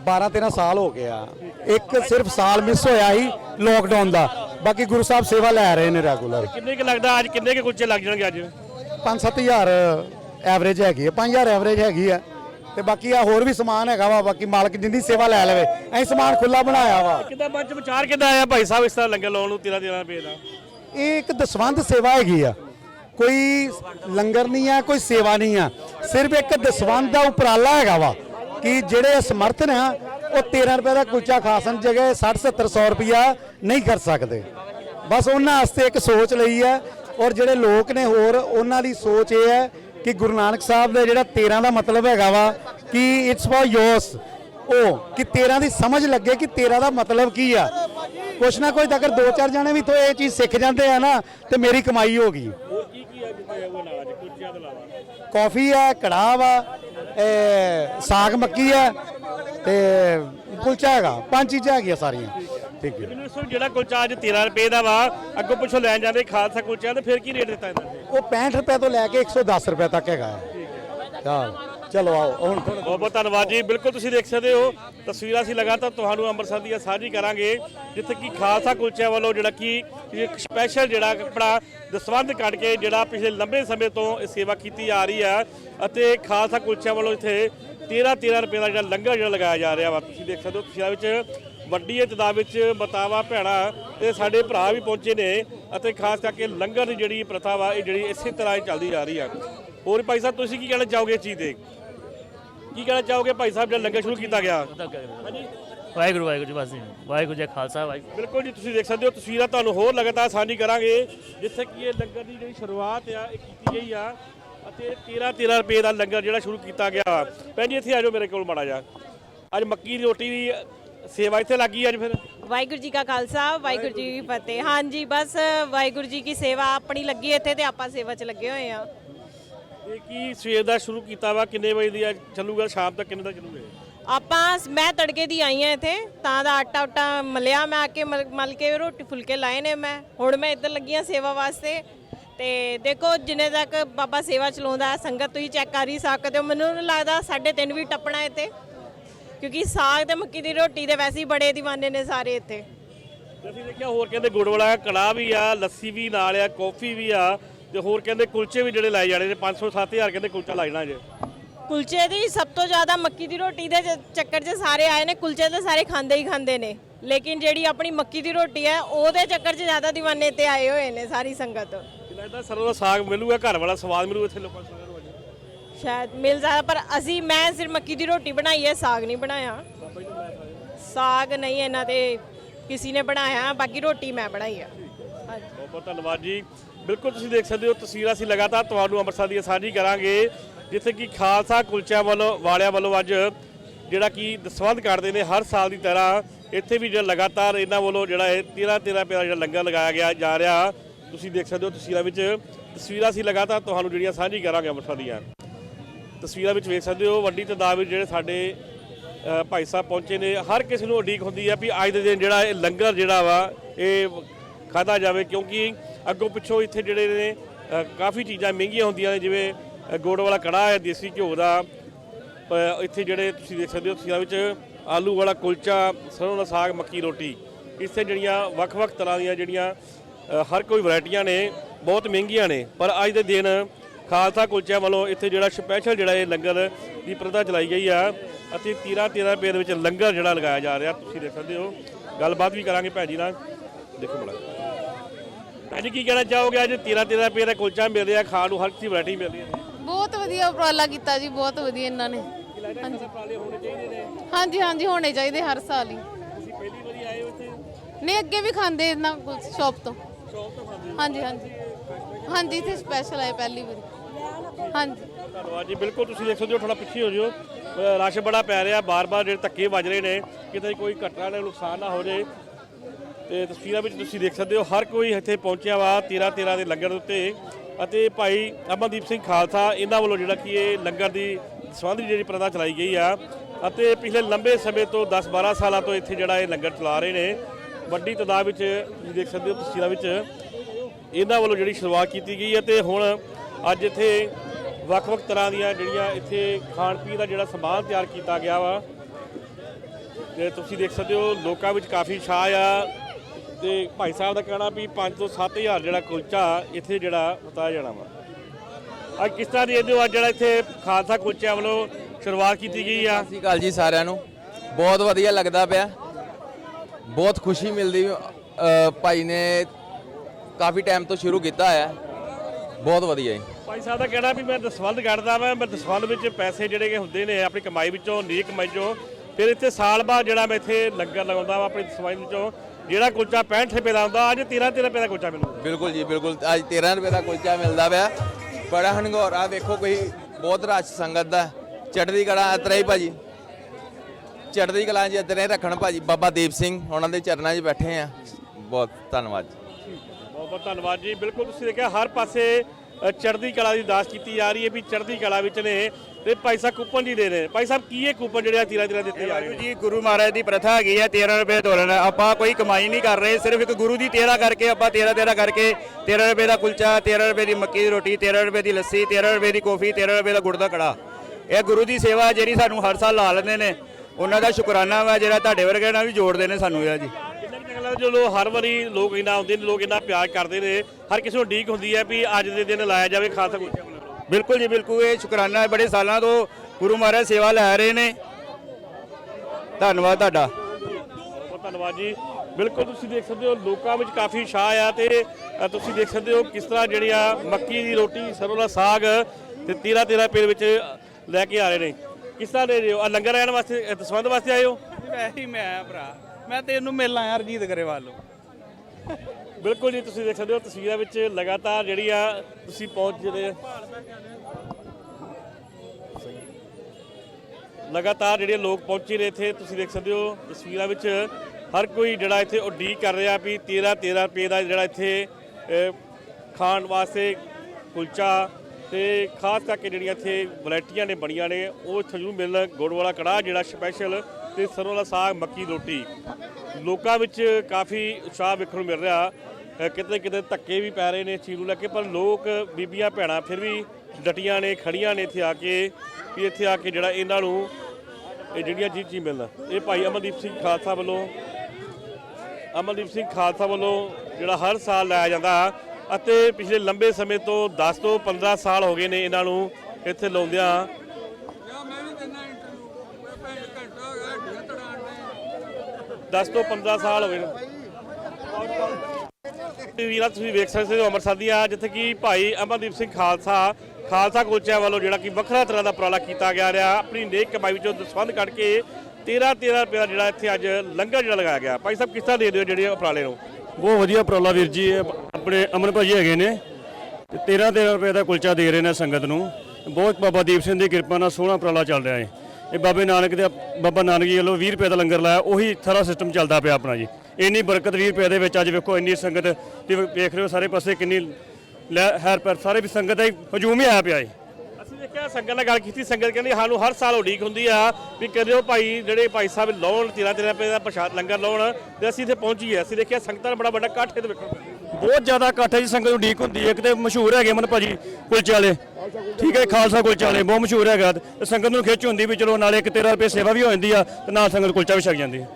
12 13 ਸਾਲ ਹੋ ਗਿਆ। ਇੱਕ ਸਿਰਫ ਸਾਲ ਮਿਸ ਹੋਇਆ ਸੀ ਲੋਕਡਾਊਨ ਦਾ। ਬਾਕੀ ਗੁਰੂ ਸਾਹਿਬ ਸੇਵਾ ਲੈ ਰਹੇ ਨੇ ਰੈਗੂਲਰ ਕਿੰਨੇ ਕੁ ਲੱਗਦਾ ਅੱਜ ਕਿੰਨੇ ਕੁ ਕੁਲਚੇ ਲੱਗ ਜਾਣਗੇ ਅੱਜ? 5-7000 ਐਵਰੇਜ ਹੈਗੀ ਹੈ 5000 ਐਵਰੇਜ ਹੈਗੀ ਹੈ ਤੇ ਬਾਕੀ ਆ ਹੋਰ ਵੀ ਸਮਾਨ ਹੈਗਾ ਵਾ ਬਾਕੀ ਮਾਲਕ ਜਿੰਦੀ ਸੇਵਾ ਲੈ ਲਵੇ। ਅਸੀਂ ਸਮਾਨ ਖੁੱਲਾ ਬਣਾਇਆ ਵਾ। ਕਿੱਦਾਂ ਮਨ ਚ ਵਿਚਾਰ ਕਿੱਦਾਂ ਆਇਆ ਭਾਈ ਸਾਹਿਬ ਇਸ ਤਰ੍ਹਾਂ ਲੰਗਰ ਲਾਉਣ ਨੂੰ 13 13 ਰੁਪਏ ਦਾ? ਇਹ ਇੱਕ ਦਸਵੰਧ ਸੇਵਾ ਹੈਗੀ ਆ। ਕੋਈ ਲੰਗਰ ਨਹੀਂ ਆ, ਕੋਈ ਸੇਵਾ ਨਹੀਂ ਆ। ਸਿਰਫ ਇੱਕ ਦਸਵੰਧ ਦਾ ਉਪਰਾਲਾ ਹੈਗਾ ਵਾ ਕਿ ਜਿਹੜੇ ਸਮਰਥਨ ਆ, ਉਹ 13 ਰੁਪਏ ਦਾ ਕੁਲਚਾ ਖਾ ਸਨ ਜਗ੍ਹਾ 60 70 100 ਰੁਪਿਆ ਨਹੀਂ ਕਰ ਸਕਦੇ। ਬਸ ਉਹਨਾਂ ਵਾਸਤੇ ਇੱਕ ਸੋਚ ਲਈ ਹੈ ਔਰ ਜਿਹੜੇ ਲੋਕ ਨੇ ਹੋਰ, ਉਹਨਾਂ ਦੀ ਸੋਚ ਇਹ ਹੈ ਕਿ ਗੁਰੂ ਨਾਨਕ ਸਾਹਿਬ ਦਾ ਜਿਹੜਾ 13 ਦਾ ਮਤਲਬ ਹੈਗਾ ਵਾ ਕਿ ਇਟਸ ਫॉर ਯੋਰਸ ਉਹ ਕਿ 13 ਦੀ ਸਮਝ ਲੱਗੇ ਕਿ 13 ਦਾ ਮਤਲਬ ਕੀ ਆ। ਕੁਛ ਨਾ ਕੁਛ ਅਗਰ ਦੋ ਚਾਰ ਜਣੇ ਵੀ ਤੋਂ ਇਹ ਚੀਜ਼ ਸਿੱਖ ਜਾਂਦੇ ਆ ਨਾ, ਤੇ ਮੇਰੀ ਕਮਾਈ ਹੋ ਗਈ। ਕਾਫੀ ਹੈ ਕੜਾਹ ਵਾ ਇਹ ਸਾਗ ਮੱਕੀ ਹੈ ਤੇ ਕੁਲਚਾ ਹੈਗਾ। ਪੰਜ ਚੀਜ਼ਾਂ ਹੈਗੀਆਂ ਸਾਰੀਆਂ। ਠੀਕ ਹੈ। ਮੈਨੂੰ ਵਕਤ ਜਿਹੜਾ ਕੁਲਚਾ ਅੱਜ 13 ਰੁਪਏ ਦਾ ਵਾ ਅੱਗੋਂ ਪਿੱਛੋਂ ਲੈਣ ਜਾਂਦੇ ਖਾਲਸਾ ਕੁਲਚਿਆਂ ਤੇ ਫਿਰ ਕੀ ਰੇਟ ਦਿੱਤਾ ਇਹਨਾਂ ਨੇ? ਉਹ 65 ਰੁਪਏ ਤੋਂ ਲੈ ਕੇ 110 ਰੁਪਏ ਤੱਕ ਹੈਗਾ ਹੈ। ਹਾਂ। ਚਲੋ ਆਓ, ਹੁਣ ਬਹੁਤ ਬਹੁਤ ਧੰਨਵਾਦ ਜੀ। ਬਿਲਕੁਲ ਤੁਸੀਂ ਦੇਖ ਸਕਦੇ ਹੋ, ਤਸਵੀਰਾਂ ਅਸੀਂ ਲਗਾਤਾਰ ਤੁਹਾਨੂੰ ਅੰਮ੍ਰਿਤਸਰ ਦੀਆਂ ਸਾਂਝੀ ਕਰਾਂਗੇ, ਜਿੱਥੇ ਕਿ ਖਾਲਸਾ ਕੁਲਚਿਆਂ ਵੱਲੋਂ ਜਿਹੜਾ ਕਿ ਇੱਕ ਸਪੈਸ਼ਲ ਜਿਹੜਾ ਕੱਪੜਾ ਦਸਵੰਧ ਕੱਢ ਕੇ ਜਿਹੜਾ ਪਿਛਲੇ ਲੰਬੇ ਸਮੇਂ ਤੋਂ ਇਹ ਸੇਵਾ ਕੀਤੀ ਜਾ ਰਹੀ ਹੈ ਅਤੇ ਖਾਲਸਾ ਕੁਲਚਿਆਂ ਵੱਲੋਂ ਇੱਥੇ 13 13 ਰੁਪਏ ਦਾ ਜਿਹੜਾ ਲੰਗਰ ਜਿਹੜਾ ਲਗਾਇਆ ਜਾ ਰਿਹਾ ਵਾ। ਤੁਸੀਂ ਦੇਖ ਸਕਦੇ ਹੋ, ਤਸਵੀਰਾਂ ਵਿੱਚ ਵੱਡੀ ਇਤਦਾਦ ਵਿੱਚ ਬਤਾਵਾ ਭੈਣਾ ਤੇ ਸਾਡੇ ਭਰਾ ਵੀ ਪਹੁੰਚੇ ਨੇ ਅਤੇ ਖਾਸ ਕਰਕੇ ਲੰਗਰ ਦੀ ਜਿਹੜੀ ਪ੍ਰਥਾ ਵਾ, ਇਹ ਜਿਹੜੀ ਇਸੇ ਤਰ੍ਹਾਂ ਹੀ ਚੱਲਦੀ ਜਾ ਰਹੀ ਆ। ਹੋਰ ਭਾਈ ਸਾਹਿਬ, ਤੁਸੀਂ ਕੀ ਕਹਿਣਾ ਚਾਹੋਗੇ ਇਸ ਚੀਜ਼ ਤੇ? ਕੀ ਕਹਿਣਾ ਚਾਹੋਗੇ ਭਾਈ ਸਾਹਿਬ ਜਿਹੜਾ ਲੰਗਰ ਸ਼ੁਰੂ ਕੀਤਾ ਗਿਆ? ਵਾਹਿਗੁਰੂ ਵਾਹਿਗੁਰੂ ਜੀ ਵਾਸੀ ਵਾਹਿਗੁਰੂ ਜੀ ਖਾਲਸਾ ਵਾਹਿਗੁਰੂ। ਬਿਲਕੁਲ ਜੀ ਤੁਸੀਂ ਦੇਖ ਸਕਦੇ ਹੋ ਤਸਵੀਰਾਂ ਤੁਹਾਨੂੰ ਹੋਰ ਲਗਾਤਾਰ ਸਾਂਝੀ ਕਰਾਂਗੇ ਜਿੱਥੇ ਕਿ ਇਹ ਲੰਗਰ ਦੀ ਜਿਹੜੀ ਸ਼ੁਰੂਆਤ ਆ ਇਹ ਕੀਤੀ ਗਈ ਆ ਅਤੇ 13 13 ਰੁਪਏ ਦਾ ਲੰਗਰ ਜਿਹੜਾ ਸ਼ੁਰੂ ਕੀਤਾ ਗਿਆ। ਭੈਣ ਜੀ ਇੱਥੇ ਆ ਜਾਓ ਮੇਰੇ ਕੋਲ ਮਾੜਾ ਜਾ ਅੱਜ ਮੱਕੀ ਦੀ ਰੋਟੀ ਦੀ ਸੇਵਾ ਇੱਥੇ ਲੱਗੀ ਅੱਜ ਫਿਰ। ਵਾਹਿਗੁਰੂ ਜੀ ਕਾ ਖਾਲਸਾ ਵਾਹਿਗੁਰੂ ਜੀ ਕੀ ਫਤਿਹ। ਹਾਂਜੀ ਬਸ ਵਾਹਿਗੁਰੂ ਜੀ ਕੀ ਸੇਵਾ ਆਪਣੀ ਲੱਗੀ ਇੱਥੇ ਤੇ ਆਪਾਂ ਸੇਵਾ 'ਚ ਲੱਗੇ ਹੋਏ ਆ। ਇਹ ਕੀ ਸਵੇਰ ਦਾ ਸ਼ੁਰੂ ਕੀਤਾ ਵਾ? ਕਿੰਨੇ ਵਜੇ ਦੀ ਅੱਜ ਚੱਲੂਗਾ? ਸ਼ਾਮ ਤੱਕ ਕਿੰਨੇ ਦਾ ਚੱਲੂਗਾ? ਆਪਾਂ ਮੈਂ ਤੜਕੇ ਦੀ ਆਈ ਆ ਇੱਥੇ ਤਾਂ ਦਾ ਆਟਾ ਉਟਾ ਮਲਿਆ ਮੈਂ ਆ ਕੇ ਮਲ ਮਲ ਕੇ ਰੋਟੀ ਫੁਲਕੇ ਲਾਏ ਨੇ ਮੈਂ। ਹੁਣ ਮੈਂ ਇੱਧਰ ਲੱਗੀ ਆ ਸੇਵਾ ਵਾਸਤੇ। ਤੇ ਦੇਖੋ ਜਿੰਨੇ ਤੱਕ ਬਾਬਾ ਸੇਵਾ ਚਲਾਉਂਦਾ ਸੰਗਤ ਤੁਸੀਂ ਚੈੱਕ ਕਰ ਹੀ ਸਕਦੇ ਹੋ। ਮੈਨੂੰ ਲੱਗਦਾ 3:30 ਵੀ ਟੱਪਣਾ ਇੱਥੇ। ਕਿਉਂਕਿ ਸਾਗ ਤੇ ਮੱਕੀ ਦੀ ਰੋਟੀ ਦੇ ਵੈਸੇ ਹੀ ਬੜੇ دیਵਾਨੇ ਨੇ ਸਾਰੇ ਇੱਥੇ। ਅਸੀਂ ਦੇਖਿਆ ਹੋਰ ਕਹਿੰਦੇ ਗੁੜ ਵਾਲਾ ਕੜਾਹ ਵੀ ਆ ਲੱਸੀ ਵੀ ਨਾਲ ਆ ਕੌਫੀ ਵੀ ਆ। ਤੇ ਹੋਰ ਕਹਿੰਦੇ ਕੁਲਚੇ ਵੀ ਜਿਹੜੇ ਲਾਏ ਜਾਣੇ ਨੇ 500 7000 ਕਹਿੰਦੇ ਕੁਲਚਾ ਲਾ ਜਾਣਾ ਜੇ। ਕੁਲਚੇ ਦੀ ਸਭ ਤੋਂ ਜ਼ਿਆਦਾ ਮੱਕੀ ਦੀ ਰੋਟੀ ਦੇ ਚੱਕਰ 'ਚ ਸਾਰੇ ਆਏ ਨੇ ਕੁਲਚੇ ਤਾਂ ਸਾਰੇ ਖਾਂਦੇ ਹੀ ਖਾਂਦੇ ਨੇ। ਲੇਕਿਨ ਜਿਹੜੀ ਆਪਣੀ ਮੱਕੀ ਦੀ ਰੋਟੀ ਹੈ ਉਹਦੇ ਚੱਕਰ 'ਚ ਜ਼ਿਆਦਾ دیਵਾਨੇ ਤੇ ਆਏ ਹੋਏ ਨੇ ਸਾਰੀ ਸੰਗਤ। ਲੱਗਦਾ ਸਰੋਂ ਦਾ ਸਾਗ ਮਿਲੂਗਾ ਘਰ ਵਾਲਾ ਸਵਾਦ ਮਿਲੂ ਇੱਥੇ ਲੋਕਾਂ ਨੂੰ ਸ਼ਾਇਦ ਮਿਲ ਸਕਦਾ ਪਰ ਅਸੀਂ ਮੈਂ ਸਿਰ ਮੱਕੀ ਦੀ ਰੋਟੀ ਬਣਾਈ ਹੈ ਸਾਗ ਨਹੀਂ ਬਣਾਇਆ। ਸਾਗ? ਨਹੀਂ ਇਹਨਾਂ ਤੇ ਕਿਸੇ ਨੇ ਬਣਾਇਆ ਬਾਕੀ ਰੋਟੀ ਮੈਂ ਬਣਾਈ ਆ ਹਾਂਜੀ। ਬਹੁਤ ਬਹੁਤ ਧੰਨਵਾਦ ਜੀ। ਬਿਲਕੁਲ ਤੁਸੀਂ ਦੇਖ ਸਕਦੇ ਹੋ ਤਸਵੀਰਾਂ, ਅਸੀਂ ਲਗਾਤਾਰ ਤੁਹਾਨੂੰ ਅੰਮ੍ਰਿਤਸਰ ਦੀਆਂ ਸਾਂਝੀ ਕਰਾਂਗੇ, ਜਿੱਥੇ ਕਿ ਖਾਲਸਾ ਕੁਲਚਿਆਂ ਵੱਲੋਂ, ਵਾਲਿਆਂ ਵੱਲੋਂ ਅੱਜ ਜਿਹੜਾ ਕਿ ਦਸਵੰਧ ਕਰਦੇ ਨੇ ਹਰ ਸਾਲ ਦੀ ਤਰ੍ਹਾਂ, ਇੱਥੇ ਵੀ ਜਿਹੜਾ ਲਗਾਤਾਰ ਇਹਨਾਂ ਵੱਲੋਂ ਜਿਹੜਾ ਇਹ 13 13 ਰੁਪਏ ਦਾ ਜਿਹੜਾ ਲੰਗਰ ਲਗਾਇਆ ਗਿਆ, ਜਾ ਰਿਹਾ। ਤੁਸੀਂ ਦੇਖ ਸਕਦੇ ਹੋ ਤਸਵੀਰਾਂ ਵਿੱਚ, ਤਸਵੀਰਾਂ ਅਸੀਂ ਲਗਾਤਾਰ ਤੁਹਾਨੂੰ ਜਿਹੜੀਆਂ ਸਾਂਝੀ ਕਰਾਂਗੇ ਅੰਮ੍ਰਿਤਸਰ ਦੀਆਂ। ਤਸਵੀਰਾਂ ਵਿੱਚ ਵੇਖ ਸਕਦੇ ਹੋ ਵੱਡੀ ਤਾਦਾਦ ਵਿੱਚ ਜਿਹੜੇ ਸਾਡੇ ਭਾਈ ਸਾਹਿਬ ਪਹੁੰਚੇ ਨੇ। ਹਰ ਕਿਸੇ ਨੂੰ ਉਡੀਕ ਹੁੰਦੀ ਹੈ ਵੀ ਅੱਜ ਦੇ ਦਿਨ ਜਿਹੜਾ ਇਹ ਲੰਗਰ ਜਿਹੜਾ ਵਾ, ਇਹ ਖਾਦਾ ਜਾਵੇ, ਕਿਉਂਕਿ ਅੱਗੋਂ ਪਿੱਛੋਂ ਇੱਥੇ ਜਿਹੜੇ ਨੇ ਅ, ਕਾਫੀ ਚੀਜ਼ਾਂ ਮਹਿੰਗੀਆਂ ਹੁੰਦੀਆਂ ਨੇ ਜਿਵੇਂ ਅ, ਗੁੜ ਵਾਲਾ ਕੜਾਹ ਹੈ ਦੇਸੀ ਘਿਓ ਦਾ। ਪ- ਇੱਥੇ ਜਿਹੜੇ ਤੁਸੀਂ ਦੇਖ ਸਕਦੇ ਹੋ ਤਸਵੀਰਾਂ ਵਿੱਚ ਆਲੂ ਵਾਲਾ ਕੁਲਚਾ ਸਰੋਂ ਦਾ ਸਾਗ ਮੱਕੀ ਰੋਟੀ। ਇੱਥੇ ਜਿਹੜੀਆਂ ਵੱਖ-ਵੱਖ ਤਰ੍ਹਾਂ ਦੀਆਂ ਜਿਹੜੀਆਂ ਅ, ਹਰ ਕੋਈ ਵੈਰਾਈਟੀਆਂ ਨੇ ਬਹੁਤ ਮਹਿੰਗੀਆਂ ਨੇ। ਪਰ ਅੱਜ ਦੇ ਦਿਨ ਖਾਲਸਾ ਕੁਲਚਿਆਂ ਵੱਲੋਂ ਇੱਥੇ ਜਿਹੜਾ ਸਪੈਸ਼ਲ ਜਿਹੜਾ ਇਹ ਲੰਗਰ ਦੀ ਪ੍ਰਥਾ ਚਲਾਈ ਗਈ ਆ ਅਤੇ 13 13 ਰੁਪਏ ਦੇ ਵਿੱਚ ਲੰਗਰ ਜਿਹੜਾ ਲਗਾਇਆ ਜਾ ਰਿਹਾ। ਤੁਸੀਂ ਦੇਖ ਸਕਦੇ ਹੋ ਗੱਲਬਾਤ ਵੀ ਕਰਾਂਗੇ ਭੈਣ ਜੀ ਨਾਲ। ਦੇਖੋ ਬੜਾ ਭੈਣ ਜੀ ਕੀ ਕਹਿਣਾ ਚਾਹੋਗੇ? ਅੱਜ 13 13 ਰੁਪਏ ਦਾ ਕੁਲਚਾ ਮਿਲ ਰਿਹਾ ਖਾਣ ਨੂੰ ਹਰ ਚੀਜ਼ ਵੈਰਾਈਟੀ ਮਿਲ ਰਹੀ ਹੈ। ਬਹੁਤ ਵਧੀਆ ਉਪਰਾਲਾ ਕੀਤਾ ਜੀ ਬਹੁਤ ਵਧੀਆ ਇਹਨਾਂ ਨੇ। ਹਾਂਜੀ ਹਾਂਜੀ ਹੋਣੇ ਚਾਹੀਦੇ ਹਰ ਸਾਲ ਹੀ। ਤੁਸੀਂ ਪਹਿਲੀ ਵਾਰੀ ਆਏ ਹੋ ਇੱਥੇ? ਨਹੀਂ ਅੱਗੇ ਵੀ ਖਾਂਦੇ ਇਹਨਾਂ ਕੋਲ ਸ਼ਾਪ ਤੋਂ। ਹਾਂਜੀ ਹਾਂਜੀ। ਹਾਂਜੀ ਇੱਥੇ ਸਪੈਸ਼ਲ ਆਏ ਪਹਿਲੀ ਵਾਰੀ। ਹਾਂਜੀ। ਧੰਨਵਾਦ ਜੀ ਬਿਲਕੁਲ ਤੁਸੀਂ ਦੇਖ ਸਕਦੇ ਹੋ ਥੋੜਾ ਪਿੱਛੇ ਹੋ ਜਿਓ। ਰਸ਼ ਬੜਾ ਪੈ ਰਿਹਾ ਬਾਰ-ਬਾਰ ਜਿਹੜੇ ਧੱਕੇ ਵੱਜ ਰਹੇ ਨੇ ਕਿਤੇ ਕੋਈ ਘਟਨਾ ਨਾ ਨੁਕਸਾਨ ਨਾ ਹੋ ਜਾਏ। ਤੇ ਤਸਵੀਰਾਂ ਵਿੱਚ ਤੁਸੀਂ ਦੇਖ ਸਕਦੇ ਹੋ, ਹਰ ਕੋਈ ਇੱਥੇ ਪਹੁੰਚਿਆ ਵਾ 13 13 ਦੇ ਲੰਗਰ ਦੇ ਉੱਤੇ ਅਤੇ ਭਾਈ ਅਮਨਦੀਪ ਸਿੰਘ ਖਾਲਸਾ, ਇਹਨਾਂ ਵੱਲੋਂ ਜਿਹੜਾ ਕਿ ਇਹ ਲੰਗਰ ਦੀ ਸੰਬੰਧ ਦੀ ਜਿਹੜੀ ਪ੍ਰਥਾ ਚਲਾਈ ਗਈ ਆ ਅਤੇ ਪਿਛਲੇ ਲੰਬੇ ਸਮੇਂ ਤੋਂ 10 12 ਸਾਲਾਂ ਤੋਂ ਇੱਥੇ ਜਿਹੜਾ ਇਹ ਲੰਗਰ ਚਲਾ ਰਹੇ ਨੇ। ਵੱਡੀ ਤਾਦਾਦ ਵਿੱਚ ਤੁਸੀਂ ਦੇਖ ਸਕਦੇ ਹੋ ਤਸਵੀਰਾਂ ਵਿੱਚ ਇਹਨਾਂ ਵੱਲੋਂ ਜਿਹੜੀ ਸ਼ੁਰੂਆਤ ਕੀਤੀ ਗਈ ਹੈ ਤੇ ਹੁਣ ਅੱਜ ਇੱਥੇ ਵੱਖ-ਵੱਖ ਤਰ੍ਹਾਂ ਦੀਆਂ ਜਿਹੜੀਆਂ ਇੱਥੇ ਖਾਣ ਪੀਣ ਦਾ ਜਿਹੜਾ ਸਮਾਨ ਤਿਆਰ ਕੀਤਾ ਗਿਆ ਵਾ। ਤੇ ਤੁਸੀਂ ਦੇਖ ਸਕਦੇ ਹੋ, ਲੋਕਾਂ ਵਿੱਚ ਕਾਫੀ ਛਾਹ ਆ। ਤੇ ਭਾਈ ਸਾਹਿਬ ਦਾ ਕਹਿਣਾ ਵੀ 5 ਤੋਂ 7000 ਜਿਹੜਾ ਕੁਲਚਾ ਇੱਥੇ ਜਿਹੜਾ ਬਤਾਇਆ ਜਾਣਾ ਵਾ। ਅੱਜ ਕਿਸ ਤਰ੍ਹਾਂ ਦੀ ਇਹਦੇ ਅੱਜ ਜਿਹੜਾ ਇੱਥੇ ਖਾਲਸਾ ਕੁਲਚਿਆਂ ਵੱਲੋਂ ਸ਼ੁਰੂਆਤ ਕੀਤੀ ਗਈ ਆ? ਸਤਿ ਸ਼੍ਰੀ ਅਕਾਲ ਜੀ ਸਾਰਿਆਂ ਨੂੰ। ਬਹੁਤ ਵਧੀਆ ਲੱਗਦਾ ਪਿਆ। ਬਹੁਤ ਖੁਸ਼ੀ ਮਿਲਦੀ ਭਾਈ ਨੇ ਕਾਫੀ ਟਾਈਮ ਤੋਂ ਸ਼ੁਰੂ ਕੀਤਾ ਹੈ ਬਹੁਤ ਵਧੀਆ ਜੀ। ਭਾਈ ਸਾਹਿਬ ਦਾ ਕਹਿਣਾ ਵੀ ਮੈਂ ਦਸਵੰਧ ਕੱਢਦਾ ਵਾਂ ਮੈਂ ਦਸਵੰਧ ਵਿੱਚ ਪੈਸੇ ਜਿਹੜੇ ਕਿ ਹੁੰਦੇ ਨੇ ਆਪਣੀ ਕਮਾਈ ਵਿੱਚੋਂ ਨੀਕ ਕਮਾਈ ਚੋਂ ਫਿਰ ਇੱਥੇ ਸਾਲ ਬਾਅਦ ਜਿਹੜਾ ਮੈਂ ਇੱਥੇ ਲੰਗਰ ਲਗਾਉਂਦਾ ਵਾਂ ਆਪਣੀ ਦਸਵੰਧ ਵਿੱਚੋਂ ਜਿਹੜਾ ਕੁਲਚਾ 65 ਰੁਪਏ ਦਾ ਆਉਂਦਾ ਅੱਜ 13 13 ਰੁਪਏ ਦਾ ਕੁਲਚਾ ਮੈਨੂੰ ਬਿਲਕੁਲ ਜੀ ਬਿਲਕੁਲ। ਅੱਜ 13 ਰੁਪਏ ਦਾ ਕੁਲਚਾ ਮਿਲਦਾ ਪਿਆ। ਬੜਾ ਹਨਗੋਰਾ ਵੇਖੋ ਕੋਈ ਬਹੁਤ ਰਸ਼ ਸੰਗਤ ਦਾ। ਚੜ੍ਹਦੀ ਕਲਾ ਅਤਰੇ ਹੀ ਭਾਜੀ। ਚੜ੍ਹਦੀ ਕਲਾ ਜੀ ਅਤਰੇ ਰੱਖਣ ਭਾਜੀ। ਬਾਬਾ ਦੀਪ ਸਿੰਘ ਉਹਨਾਂ ਦੇ ਚਰਨਾਂ 'ਚ ਬੈਠੇ ਆ। ਬਹੁਤ ਧੰਨਵਾਦ ਜੀ। ਬਹੁਤ ਬਹੁਤ ਧੰਨਵਾਦ ਜੀ। ਬਿਲਕੁਲ ਤੁਸੀਂ ਦੇਖਿਆ ਹਰ ਪਾਸੇ ਚੜ੍ਹਦੀ ਕਲਾ ਦੀ ਦਾਸ ਕੀਤੀ ਜਾ ਰਹੀ ਹੈ ਵੀ ਚੜ੍ਹਦੀ ਕਲਾ ਵਿੱਚ ਨੇ ਤੇ ਭਾਈ ਸਾਹਿਬ ਕੂਪਨ ਜੀ ਦੇ ਰਹੇ ਨੇ। ਭਾਈ ਸਾਹਿਬ, ਕੀ ਇਹ ਕੂਪਨ ਜਿਹੜੇ ਆ ਤੀਰਾ ਤੀਰਾ ਦਿੱਤੇ ਜਾ ਰਹੇ ਜੀ, ਗੁਰੂ ਮਹਾਰਾਜ ਦੀ ਪ੍ਰਥਾ ਹੈਗੀ ਹੈ 13 ਰੁਪਏ ਤੋਲਣ। ਆਪਾਂ ਕੋਈ ਕਮਾਈ ਨਹੀਂ ਕਰ ਰਹੇ, ਸਿਰਫ ਇੱਕ ਗੁਰੂ ਦੀ ਤੇਰਾ ਕਰਕੇ ਆਪਾਂ 13 13 ਕਰਕੇ 13 ਰੁਪਏ ਦਾ ਕੁਲਚਾ 13 ਰੁਪਏ ਦੀ ਮੱਕੀ ਦੀ ਰੋਟੀ 13 ਰੁਪਏ ਦੀ ਲੱਸੀ 13 ਰੁਪਏ ਦੀ ਕੌਫੀ 13 ਰੁਪਏ ਦਾ ਗੁੜ ਦਾ ਕੜਾ ਇਹ ਗੁਰੂ ਦੀ ਸੇਵਾ ਜਿਹੜੀ ਸਾਨੂੰ ਹਰ ਸਾਲ ਲਾ ਲੈਂਦੇ ਨੇ। ਉਹਨਾਂ ਦਾ ਸ਼ੁਕਰਾਨਾ ਵਾ ਜਿਹੜਾ ਤੁਹਾਡੇ ਵਰਗੇ ਨਾਲ ਵੀ ਜੋੜਦੇ ਨੇ ਸਾਨੂੰ ਇਹ ਜੀ। ਲੱਗਦਾ ਜਦੋਂ ਹਰ ਵਾਰੀ ਲੋਕ ਇੰਨਾ ਆਉਂਦੇ ਨੇ ਲੋਕ ਇੰਨਾ ਪਿਆਰ ਕਰਦੇ ਨੇ ਹਰ ਕਿਸੇ ਨੂੰ ਡੀਕ ਹੁੰਦੀ ਹੈ ਵੀ ਅੱਜ ਦੇ ਦਿਨ ਲਾਇਆ ਜਾਵੇ ਖਾਲਸਾ ਬਿਲਕੁਲ ਜੀ ਬਿਲਕੁਲ। ਇਹ ਸ਼ੁਕਰਾਨਾ ਹੈ ਬੜੇ ਸਾਲਾਂ ਤੋਂ ਗੁਰੂ ਮਹਾਰਾਜ ਸੇਵਾ ਲੈ ਰਹੇ ਨੇ। ਧੰਨਵਾਦ ਤੁਹਾਡਾ। ਬਹੁਤ ਧੰਨਵਾਦ ਜੀ। ਬਿਲਕੁਲ ਤੁਸੀਂ ਦੇਖ ਸਕਦੇ ਹੋ ਲੋਕਾਂ ਵਿੱਚ ਕਾਫੀ ਸ਼ਾਹ ਆ ਤੇ ਤੁਸੀਂ ਦੇਖ ਸਕਦੇ ਹੋ ਕਿਸ ਤਰ੍ਹਾਂ ਜਿਹੜੀਆਂ ਮੱਕੀ ਦੀ ਰੋਟੀ ਸਰੋਂ ਦਾ ਸਾਗ ਤੇ 13 13 ਰੁਪਏ ਵਿੱਚ ਲੈ ਕੇ ਆ ਰਹੇ ਨੇ। ਕਿਸ ਤਰ੍ਹਾਂ ਦੇ ਰਹੇ ਹੋ? ਆ ਲੰਗਰ ਲੈਣ ਵਾਸਤੇ ਦਸਵੰਧ ਵਾਸਤੇ ਆਏ ਹੋ? ਵੈਸੇ ਹੀ ਮੈਂ ਭਰਾ। ਮੈਂ ਤੈਨੂੰ ਮਿਲਣ ਆਇਆ ਅਰਜੀਤ ਗਰੇਵਾਲ ਨੂੰ। ਬਿਲਕੁਲ ਜੀ, ਤੁਸੀਂ ਦੇਖ ਸਕਦੇ ਹੋ, ਤਸਵੀਰਾਂ ਵਿੱਚ ਲਗਾਤਾਰ ਜਿਹੜੀ ਆ ਤੁਸੀਂ ਪਹੁੰਚ ਜਿਹੜੇ ਲਗਾਤਾਰ ਜਿਹੜੇ ਲੋਕ ਪਹੁੰਚੇ ਨੇ ਇੱਥੇ, ਤੁਸੀਂ ਦੇਖ ਸਕਦੇ ਹੋ, ਤਸਵੀਰਾਂ ਵਿੱਚ ਹਰ ਕੋਈ ਜਿਹੜਾ ਇੱਥੇ ਉਡੀਕ ਕਰ ਰਿਹਾ ਵੀ 13 13 ਰੁਪਏ ਦਾ ਜਿਹੜਾ ਇੱਥੇ ਖਾਣ ਵਾਸਤੇ ਕੁਲਚਾ ਤੇ ਖਾਸ ਕਰਕੇ ਜਿਹੜੀਆਂ ਇੱਥੇ ਵੈਰਾਈਟੀਆਂ ਨੇ ਬਣੀਆਂ ਨੇ, ਉਹ ਇੱਥੇ ਜ਼ਰੂਰ ਮਿਲਣ। ਗੁੜ ਵਾਲਾ ਕੜਾਹ ਜਿਹੜਾ ਸਪੈਸ਼ਲ ਤੇ ਸਰੋਂ ਦਾ ਸਾਗ, ਮੱਕੀ ਰੋਟੀ। ਲੋਕਾਂ ਵਿੱਚ ਕਾਫੀ ਉਤਸ਼ਾਹ ਵੇਖਣ ਨੂੰ ਮਿਲ ਰਿਹਾ। ਕਿਤੇ ਕਿਤੇ ਧੱਕੇ ਵੀ ਪੈ ਰਹੇ ਨੇ ਇਸ ਚੀਜ਼ ਨੂੰ ਲੈ ਕੇ, ਪਰ ਲੋਕ, ਬੀਬੀਆਂ, ਭੈਣਾਂ ਫਿਰ ਵੀ ਡਟੀਆਂ ਨੇ, ਖੜੀਆਂ ਨੇ ਇੱਥੇ ਆ ਕੇ ਵੀ ਇੱਥੇ ਆ ਕੇ ਜਿਹੜਾ ਇਹਨਾਂ ਨੂੰ ਇਹ ਜਿਹੜੀਆਂ ਚੀਜ਼ ਚੀਜ਼ ਮਿਲਣ। ਇਹ ਭਾਈ ਅਮਨਦੀਪ ਸਿੰਘ ਖਾਲਸਾ ਵੱਲੋਂ, ਅਮਨਦੀਪ ਸਿੰਘ ਖਾਲਸਾ ਵੱਲੋਂ ਜਿਹੜਾ ਹਰ ਸਾਲ ਲਾਇਆ ਜਾਂਦਾ ਅਤੇ ਪਿਛਲੇ ਲੰਬੇ ਸਮੇਂ ਤੋਂ 10 ਤੋਂ 15 ਸਾਲ ਹੋ ਗਏ ਨੇ ਇਹਨਾਂ ਨੂੰ ਇੱਥੇ ਲਾਉਂਦਿਆਂ। 10 ਤੋਂ 15 ਸਾਲ ਹੋ ਗਏ ਨੇ। ਵੀਰਾਂ ਤੁਸੀਂ ਵੇਖ ਸਕਦੇ ਹੋ ਅੰਮ੍ਰਿਤਸਰ ਦੀਆਂ, ਜਿੱਥੇ ਕਿ ਭਾਈ ਅਮਨਦੀਪ ਸਿੰਘ ਖਾਲਸਾ ਖਾਲਸਾ ਕੋਚਿਆਂ ਵੱਲੋਂ ਜਿਹੜਾ ਕਿ ਵੱਖਰਾ ਤਰ੍ਹਾਂ ਦਾ ਉਪਰਾਲਾ ਕੀਤਾ ਗਿਆ ਰਿਹਾ। ਆਪਣੀ ਨੇਕ ਕਮਾਈ ਵਿੱਚੋਂ ਦਸਵੰਧ ਕੱਢ ਕੇ 13 13 ਰੁਪਏ ਦਾ ਜਿਹੜਾ ਇੱਥੇ ਅੱਜ ਲੰਗਰ ਜਿਹੜਾ ਲਗਾਇਆ ਗਿਆ। ਭਾਈ ਸਾਹਿਬ, ਕਿਸ ਤਰ੍ਹਾਂ ਦੇ ਦਿਓ ਜਿਹੜੇ ਉਪਰਾਲੇ ਨੂੰ? ਬਹੁਤ ਵਧੀਆ ਉਪਰਾਲਾ ਵੀਰ ਜੀ ਆਪਣੇ ਅਮਨ ਭਾਜੀ ਹੈਗੇ ਨੇ। ਤੇ 13 13 ਰੁਪਏ ਦਾ ਕੁਲਚਾ ਦੇ ਰਹੇ ਨੇ ਸੰਗਤ ਨੂੰ। ਬਹੁਤ ਬਾਬਾ ਦੀਪ ਸਿੰਘ ਦੀ ਕਿਰਪਾ ਨਾਲ ਸੋਹਣਾ ਉਪਰਾਲਾ ਚੱਲ ਰਿਹਾ ਹੈ। ਇਹ ਬਾਬੇ ਨਾਨਕ ਦੇ ਬਾਬਾ ਨਾਨਕ ਜੀ ਵੱਲੋਂ 20 ਰੁਪਏ ਦਾ ਲੰਗਰ ਲਾਇਆ ਉਹੀ ਸਾਰਾ ਸਿਸਟਮ ਚੱਲਦਾ ਪਿਆ ਆਪਣਾ ਜੀ। ਇੰਨੀ ਬਰਕਤ 20 ਰੁਪਏ ਦੇ ਵਿੱਚ ਅੱਜ ਵੇਖੋ ਇੰਨੀ ਸੰਗਤ ਤੇ ਵੇਖ ਰਹੇ ਹੋ ਸਾਰੇ ਪਾਸੇ ਕਿੰਨੀ ਲੈ ਹੈਰ ਪਰ ਸਾਰੇ ਵੀ ਸੰਗਤ ਦਾ ਹੀ ਹਜੂਮ ਹੀ ਆਇਆ ਪਿਆ ਜੀ। ਅਸੀਂ ਦੇਖਿਆ ਸੰਗਤ ਨਾਲ ਗੱਲ ਕੀਤੀ ਸੰਗਤ ਕਹਿੰਦੀ ਸਾਨੂੰ ਹਰ ਸਾਲ ਉਡੀਕ ਹੁੰਦੀ ਆ ਵੀ ਕਰਿਓ ਭਾਈ ਜਿਹੜੇ ਭਾਈ ਸਾਹਿਬ ਲਾਉਣ ਤੀਰਾ ਤੀਰਾ ਰੁਪਏ ਦਾ ਪ੍ਰਸ਼ਾਦ ਲੰਗਰ ਲਾਉਣ ਤੇ ਅਸੀਂ ਇੱਥੇ ਪਹੁੰਚੀਏ ਅਸੀਂ ਦੇਖਿਆ ਸੰਗਤਾਂ ਦਾ ਬੜਾ ਵੱਡਾ ਇਕੱਠ ਇੱਥੇ ਵੇਖੋ ਬਹੁਤ ਜ਼ਿਆਦਾ ਇਕੱਠ ਹੈ ਜੀ ਸੰਗਤ ਨੂੰ ਉਡੀਕ ਹੁੰਦੀ ਹੈ। ਇੱਕ ਤੇ ਮਸ਼ਹੂਰ ਹੈਗੇ ਮਨ ਭਾਜੀ ਕੁਲਚੇ ਵਾਲੇ। ਠੀਕ ਹੈ ਖਾਲਸਾ ਕੁਲਚਾ ਵਾਲੇ ਬਹੁਤ ਮਸ਼ਹੂਰ ਹੈਗਾ। ਤੇ ਸੰਗਤ ਨੂੰ ਖਿੱਚ ਹੁੰਦੀ ਵੀ ਚਲੋ ਨਾਲੇ ਇੱਕ 13 ਰੁਪਏ ਸੇਵਾ ਵੀ ਹੋ ਜਾਂਦੀ ਆ ਤੇ ਨਾਲ ਸੰਗਤ ਕੁਲਚਾ ਵੀ ਛਕ ਜਾਂਦੀ ਹੈ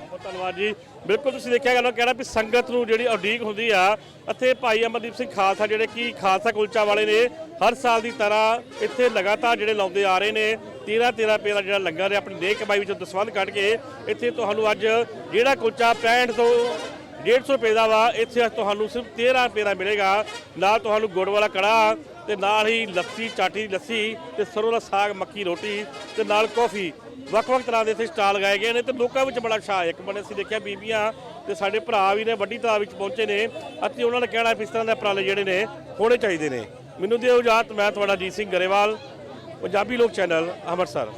ਬਹੁਤ ਧੰਨਵਾਦ ਜੀ। ਬਿਲਕੁਲ ਤੁਸੀਂ ਦੇਖਿਆ ਗੱਲ ਕਹਿਣਾ ਵੀ ਸੰਗਤ ਨੂੰ ਜਿਹੜੀ ਉਡੀਕ ਹੁੰਦੀ ਆ, ਇੱਥੇ ਭਾਈ ਅਮਰਦੀਪ ਸਿੰਘ ਖਾਲਸਾ ਜਿਹੜੇ ਕਿ ਖਾਲਸਾ ਕੁਲਚਾ ਵਾਲੇ ਨੇ, ਹਰ ਸਾਲ ਦੀ ਤਰ੍ਹਾਂ ਇੱਥੇ ਲਗਾਤਾਰ ਜਿਹੜੇ ਲਾਉਂਦੇ ਆ ਰਹੇ ਨੇ 13 13 ਰੁਪਏ ਦਾ ਜਿਹੜਾ ਲੰਗਰ ਹੈ ਆਪਣੀ ਦੇਖ ਕਮਾਈ ਵਿੱਚੋਂ ਦਸਵੰਧ ਕੱਢ ਕੇ, ਇੱਥੇ ਤੁਹਾਨੂੰ ਅੱਜ ਜਿਹੜਾ ਕੁਲਚਾ 65 ਤੋਂ 150 ਰੁਪਏ ਦਾ ਵਾ, ਇੱਥੇ ਤੁਹਾਨੂੰ ਸਿਰਫ 13 ਰੁਪਏ ਦਾ ਮਿਲੇਗਾ। ਨਾਲ ਤੁਹਾਨੂੰ ਗੁੜ ਵਾਲਾ ਕੜਾ ਤੇ ਨਾਲ ਹੀ ਲੱਸੀ, ਚਾਟੀ ਦੀ ਲੱਸੀ ਤੇ ਸਰੋਂ ਦਾ ਸਾਗ, ਮੱਕੀ ਰੋਟੀ ਤੇ ਨਾਲ ਕੌਫੀ। ਵੱਖ-ਵੱਖ ਤਰ੍ਹਾਂ ਦੇ ਇੱਥੇ ਸਟਾਲ ਲਗਾਏ ਗਏ ਨੇ ਤੇ ਲੋਕਾਂ ਵਿੱਚ ਬੜਾ ਉਤਸ਼ਾਹ ਹੈ। ਇੱਕ ਬੰਨੇ ਅਸੀਂ ਦੇਖਿਆ ਬੀਬੀਆਂ ਤੇ ਸਾਡੇ ਭਰਾ ਵੀ ਨੇ, ਵੱਡੀ ਤਾਦਾਦ ਵਿੱਚ ਪਹੁੰਚੇ ਨੇ ਅਤੇ ਉਹਨਾਂ ਨੇ ਕਹਿਣਾ ਵੀ ਇਸ ਤਰ੍ਹਾਂ ਦੇ ਉਪਰਾਲੇ ਜਿਹੜੇ ਨੇ ਹੋਣੇ ਚਾਹੀਦੇ ਨੇ। ਮੈਨੂੰ ਦਿਓ ਇਜਾਜ਼ਤ, ਮੈਂ ਤੁਹਾਡਾ ਜੀਤ ਸਿੰਘ ਗਰੇਵਾਲ, ਪੰਜਾਬੀ ਲੋਕ ਚੈਨਲ, ਅੰਮ੍ਰਿਤਸਰ।